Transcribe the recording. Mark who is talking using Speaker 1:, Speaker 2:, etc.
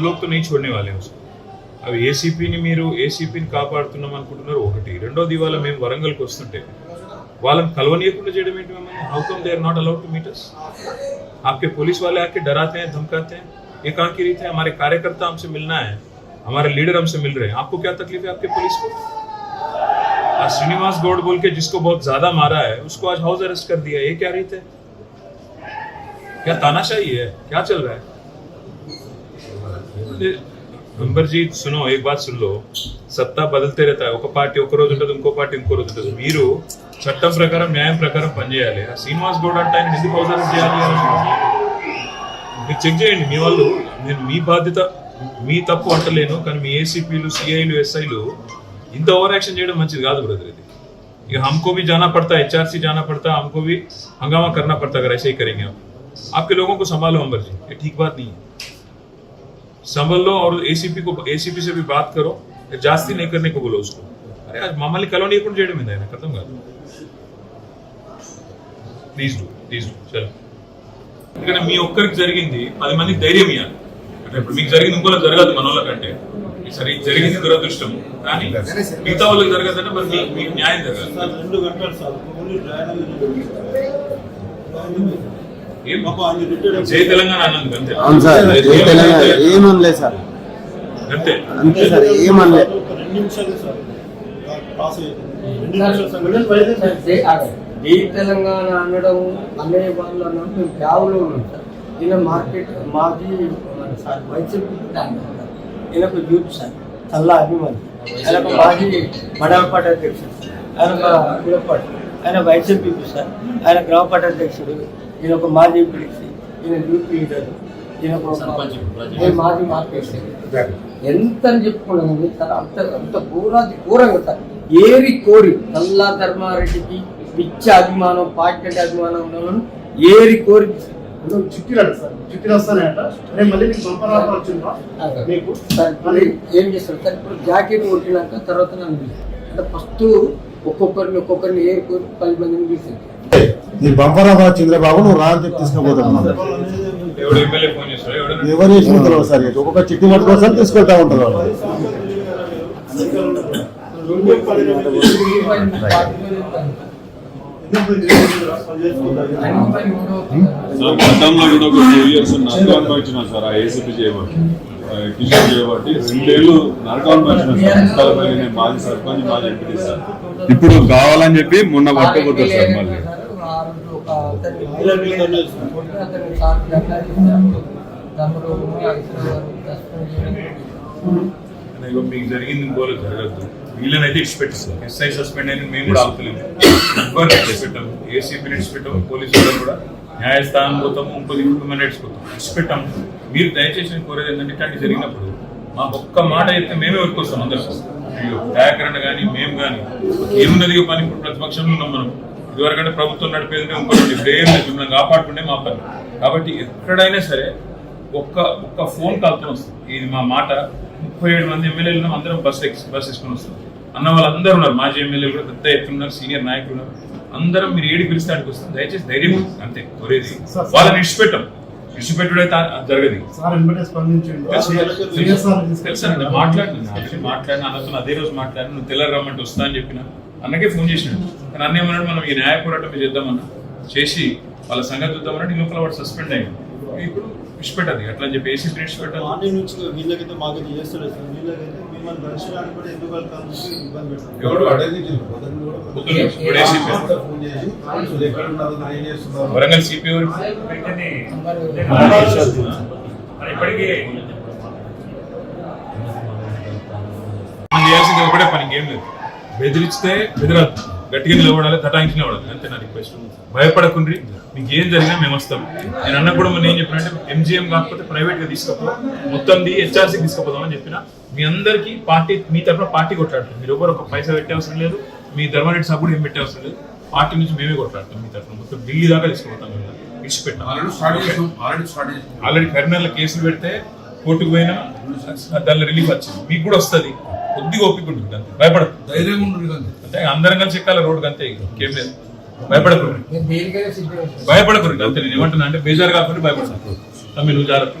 Speaker 1: लोग तो नहीं छोड़ने वाले हैं उसको అవి ఏసీపీని మీరు ఏసీపీని కాపాడుతున్నాం అనుకుంటున్నారు ఒకటి రెండోది ఇవాళ మేము వరంగల్కి వస్తుంటే వాళ్ళని కలవనీయకుండా చేయడం ఏంటి మమ్మల్ని how come they are not allowed to meet us आपके पुलिस वाले आके डराते हैं धमकाते हैं ये कहाँ की रीत है हमारे कार्यकर्ता हमसे मिलना है हमारे लीडर हमसे मिल रहे हैं आपको क्या तकलीफ है आपके पुलिस को आज श्रीनिवास गौड़ बोल के जिसको बहुत ज्यादा मारा है उसको आज हाउस अरेस्ट कर दिया ये क्या रीत है क्या तानाशाही है क्या चल रहा है अंबर जी सुनो एक बात सुन लो సత్తా బదులుతే रहता है ఒక పార్టీ ఒక రోజు ఉంటుంది ఇంకో పార్టీ ఇంకో రోజు ఉంటుంది మీరు చట్టం ప్రకారం న్యాయం ప్రకారం పనిచేయాలి ఆ శ్రీనివాస్ గౌడ్ అంటే ఆయన ఎందుకు అవసరం చేయాలి అని మీరు చెక్ చేయండి మీ వాళ్ళు నేను మీ బాధ్యత మీ తప్పు అంటలేను కానీ మీ ఏసీపీలు సిఐలు ఎస్ఐలు ఇంత ఓవర్ యాక్షన్ చేయడం మంచిది కాదు బ్రదర్ ఇది ఇక हमको भी जाना पड़ता है एचआरसी जाना पड़ता है हमको भी हंगामा करना पड़ता है अगर ऐसे ही करेंगे आप आपके लोगों को संभालो अंबर जी ये ठीक बात नहीं है संभल लो और एसीपी को एसीपी से भी बात करो जास्ती नहीं करने को बोलो उसको अरे आज మమ్మల్ని కలవనీయకుండా చేయడం మీద ఆయన అర్థం కాదు ప్లీజ్ డూ ప్లీజ్ డూ చలో ఎందుకంటే మీ ఒక్కరికి జరిగింది పది మందికి ధైర్యం ఇవ్వాలి అంటే ఇప్పుడు మీకు జరిగింది ఇంకోళ్ళకి జరగదు మన వాళ్ళకంటే సరే ఇది జరిగింది దురదృష్టం కానీ మిగతా వాళ్ళకి జరగదంటే మరి మీకు మీకు న్యాయం జరగాలి జై తెలంగాణ అన్నందుకు అంతే.
Speaker 2: అవును సార్ జై తెలంగాణ ఏమనలేదు సార్.
Speaker 1: అంతే.
Speaker 2: అంతే సార్ ఏమనలే
Speaker 3: ఒక రెండు నిమిషాలు సార్. పాస్ అయ్యింది రెండు నిమిషాలు సార్.
Speaker 4: జై జై తెలంగాణ అనడం అనే వాళ్ళు అన్నప్పుడు మేము బ్యాగులో ఉన్నాం సార్. ఈయన మార్కెట్ మాది సార్ వైసీపీ ఈయనకు యూత్ సార్ చల్లా అభిమాని. ఆయన మాజీ మండల పార్టీ అధ్యక్షుడు ఆయన ఆయన వైసీపీ సార్. ఆయన గ్రామ పార్టీ అధ్యక్షుడు ఈయన ఒక మాజీ పిలిచి ఈయన యూత్ లీడర్ ఈయన ఒక మాజీ మార్కెట్ ఎంత అని చెప్పుకున్నాను సార్ అంత అంత ఘోరాది ఘోరంగా సార్ ఏరి కోరి నల్లా ధర్మారెడ్డికి పిచ్చి అభిమానం పార్టీ అభిమానం ఉన్న ఏరి కోరి
Speaker 5: చిట్టిరాడు సార్. చిట్టిలు వస్తానంట రేపు మళ్ళీ వచ్చిందా? మీకు?
Speaker 4: ఏం చేస్తారు? సార్ ఇప్పుడు జాకెట్ కొట్టినాక తర్వాత నన్ను. అంటే ఫస్ట్ ఒక్కొక్కరిని ఒక్కొక్కరిని ఏరి కోరి పది మందిని పిలిచింది
Speaker 2: నీ బంపర్ ఆఫర్ చంద్రబాబు నువ్వు రా అని చెప్పి తీసుకుపోతున్నావు ఎవరు చేసిన సార్. ఒక్కొక్క చిట్టి పట్టుకోసం తీసుకెళ్తా ఉంటారు వాళ్ళు.
Speaker 6: సార్ గతంలో కూడా ఒక టూ ఇయర్స్ సార్ ఆ ఏసీపీ చేయబట్టి కిషోర్ చేయబట్టి రెండేళ్ళు సార్ స్థలపల్లి నేను మాజీ సర్పంచ్ మాజీ ఎంపీ సార్. ఇప్పుడు కావాలని చెప్పి మొన్న పట్టుకుపోతారు సార్ మళ్ళీ.
Speaker 4: రోజు అతన్ని అతన్ని సార్ గట్లా
Speaker 1: మీకు జరిగింది ఇంకోలో జరగద్దు. వీళ్ళనైతే ఇచ్చిపెట్టిస్తాం ఎస్ఐ సస్పెండ్ అయిన మేము కూడా ఆపుతలేము ఎవరిని ఇచ్చిపెట్టాము ఏసీపీని ఇచ్చిపెట్టాము పోలీసు వాళ్ళు కూడా. న్యాయస్థానం పోతాము ఇంకో ఇంప్రూవ్మెంట్ ఇచ్చి పెట్టాము మీరు దయచేసి కోరేది ఏంటంటే ఇట్లాంటి జరిగినప్పుడు మాకు ఒక్క మాట చెప్తే మేమే వర్కొస్తాం అందరు. వ్యాకరణ దయాకరణ కానీ మేము కానీ ఏమున్నది పని? ఇప్పుడు ప్రతిపక్షంలో ఉన్నాం మనం. ఇదివరకంటే ప్రభుత్వం నడిపేది ఏం లేదు మిమ్మల్ని కాపాడుకుంటే మా పని. కాబట్టి ఎక్కడైనా సరే ఒక్క ఒక్క ఫోన్ కాల్తో వస్తుంది. ఇది మా మాట. ముప్పై ఏడు మంది ఎమ్మెల్యేలు అందరం బస్ ఎక్కి బస్ వేసుకొని వస్తాం. అన్న వాళ్ళందరూ ఉన్నారు. మాజీ ఎమ్మెల్యేలు కూడా పెద్ద ఎత్తున ఉన్నారు సీనియర్ నాయకులు ఉన్నారు. అందరం మీరు ఏడి పిలిస్తే ఆడికి వస్తాం దయచేసి ధైర్యం. అంతే కోరేది. వాళ్ళని ఇడిచిపెట్టాం ఇడిచిపెట్టుడైతే జరగదు. తెలుసండి మాట్లాడిన మాట్లాడిన అన్నతో అదే రోజు మాట్లాడిన నువ్వు తెల్లారి రమ్మంటే వస్తా అని చెప్పిన. అన్నకే ఫోన్ చేసినాడు. కానీ అన్న ఏమన్నాడు మనం ఈ న్యాయ పోరాటం చేద్దామన్నా చేసి వాళ్ళ సంగతి చూద్దామని లోపల వాడు సస్పెండ్ అయ్యింది ఇప్పుడు విడిచిపెట్టదు అట్లా అని చెప్పి ఏసీ విడిచిపెట్టాలి
Speaker 3: మార్నింగ్ నుంచి వీళ్ళకైతే మాకు చేస్తలేదు సార్. వీళ్ళకైతే మిమ్మల్ని దర్శనానికి కూడా ఎందుకు వెళ్తాను ఇబ్బంది
Speaker 1: ఇప్పుడు ఏసీపీ వరంగల్ సిపి ఇప్పటికీ మనం చేయాల్సింది ఒకటే పని ఇంకేం లేదు. బెదిరిస్తే బెదిరద్దు గట్టిగా నిలబడాలి తటాయించి నిలబడాలి. అంతే నా రిక్వెస్ట్ భయపడకుండ్రి మీకు ఏం జరిగినా మేము వస్తాం. నేను అన్న కూడా మొన్న ఏం చెప్పినంటే ఎంజిఎం కాకపోతే ప్రైవేట్గా తీసుకపో మొత్తం హెచ్ఆర్సీకి తీసుకుపోదాం అని చెప్పిన మీ అందరికీ పార్టీ మీ తరఫున పార్టీ కొట్లాడుతుంది మీరు ఎవరు ఒక పైసా పెట్టే అవసరం లేదు. మీ ధర్మారెడ్డి కూడా ఏం పెట్టే అవసరం లేదు. పార్టీ నుంచి మేమే కొట్లాడతాం మీ తరఫున మొత్తం ఢిల్లీ దాకా తీసుకుపోతాం ఆల్రెడీ కరీంనగర్లో కేసులు పెడితే కోర్టుకు పోయినా దానిలో రిలీఫ్ వచ్చింది. మీకు కూడా వస్తుంది. కొద్దిగా ఓపిక ఉంటుంది అంతే. భయపడదు
Speaker 6: ధైర్యంగా
Speaker 1: అంటే అందరం కలిసి ఎక్కాలి రోడ్డు అంతే ఇంకేం. లేదు. భయపడకూడదు భయపడకూడదు అంతే నేను ఏమంటున్నా అంటే బేజారు కాకుండా భయపడతాను తమ్మి నువ్వు జాగ్రత్త.